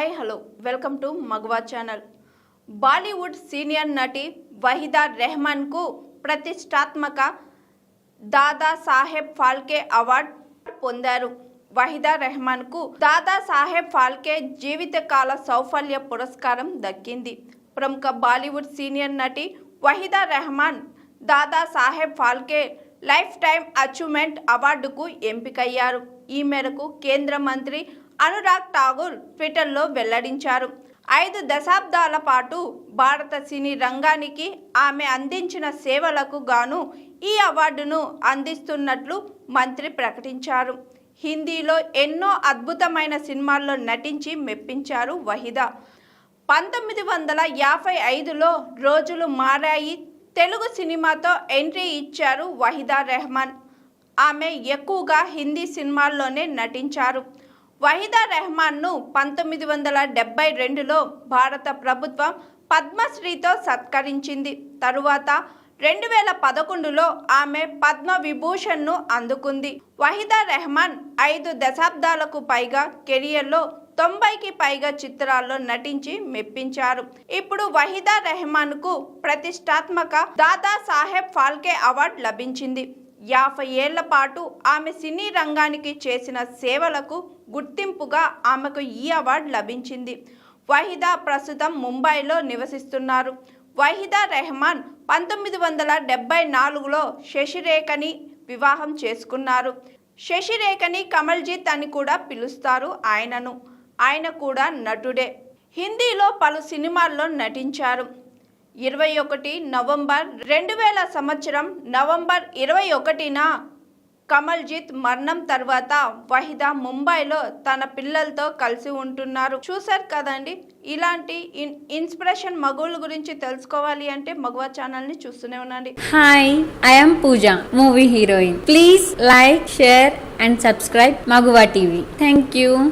Hi hello. Welcome to Maguva channel. Bollywood senior నటి వహీదా రెహమాన్కు ప్రతిష్టాత్మక దాదా Saheb Phalke award పొందారు. వహిదా రెహమాన్కు దాదా సాహెబ్ ఫాల్కే జీవితకాల సౌఫల్య పురస్కారం దక్కింది. ప్రముఖ బాలీవుడ్ సీనియర్ నటి Waheeda Rehman Dada Saheb Phalke lifetime achievement అవార్డుకు ఎంపికయ్యారు. ఈ మేరకు కేంద్ర మంత్రి అనురాగ్ ఠాగూర్ ట్విట్టర్లో వెల్లడించారు. ఐదు దశాబ్దాల పాటు భారత సినీ రంగానికి ఆమె అందించిన సేవలకు గాను ఈ అవార్డును అందిస్తున్నట్లు మంత్రి ప్రకటించారు. హిందీలో ఎన్నో అద్భుతమైన సినిమాల్లో నటించి మెప్పించారు వహిదా. పంతొమ్మిది వందల యాభై ఐదులో రోజులు మారాయి తెలుగు సినిమాతో ఎంట్రీ ఇచ్చారు వహిదా రెహమాన్. ఆమె ఎక్కువగా హిందీ సినిమాల్లోనే నటించారు. వహీదా రెహమాన్ను పంతొమ్మిది వందల డెబ్బై రెండులో భారత ప్రభుత్వం పద్మశ్రీతో సత్కరించింది. తరువాత రెండు వేల పదకొండులో ఆమె పద్మ విభూషణ్ను అందుకుంది. వహీదా రెహమాన్ ఐదు దశాబ్దాలకు పైగా కెరియర్లో తొంభైకి పైగా చిత్రాల్లో నటించి మెప్పించారు. ఇప్పుడు వహీదా రెహమాన్కు ప్రతిష్టాత్మక దాదా సాహెబ్ ఫాల్కే అవార్డు లభించింది. యాభై ఏళ్ళ పాటు ఆమె సినీ రంగానికి చేసిన సేవలకు గుర్తింపుగా ఆమెకు ఈ అవార్డు లభించింది. వహీదా ప్రస్తుతం ముంబైలో నివసిస్తున్నారు. వహీదా రెహమాన్ పంతొమ్మిది వందల డెబ్బై నాలుగులో శశిరేఖని వివాహం చేసుకున్నారు. శశిరేఖని కమల్జీత్ అని కూడా పిలుస్తారు ఆయనను. ఆయన కూడా నటుడే. హిందీలో పలు సినిమాల్లో నటించారు. ఇరవై ఒకటి నవంబర్ రెండు వేల సంవత్సరం నవంబర్ ఇరవై ఒకటిన కమల్జిత్ మరణం తర్వాత వహిదా ముంబైలో తన పిల్లలతో కలిసి ఉంటున్నారు. చూశారు కదండి ఇలాంటి ఇన్ ఇన్స్పిరేషన్ మగువుల గురించి తెలుసుకోవాలి అంటే మగువ ఛానల్ని చూస్తూనే ఉండండి. Hi I'm Pooja movie heroine please like share and subscribe Maguva TV. Thank you.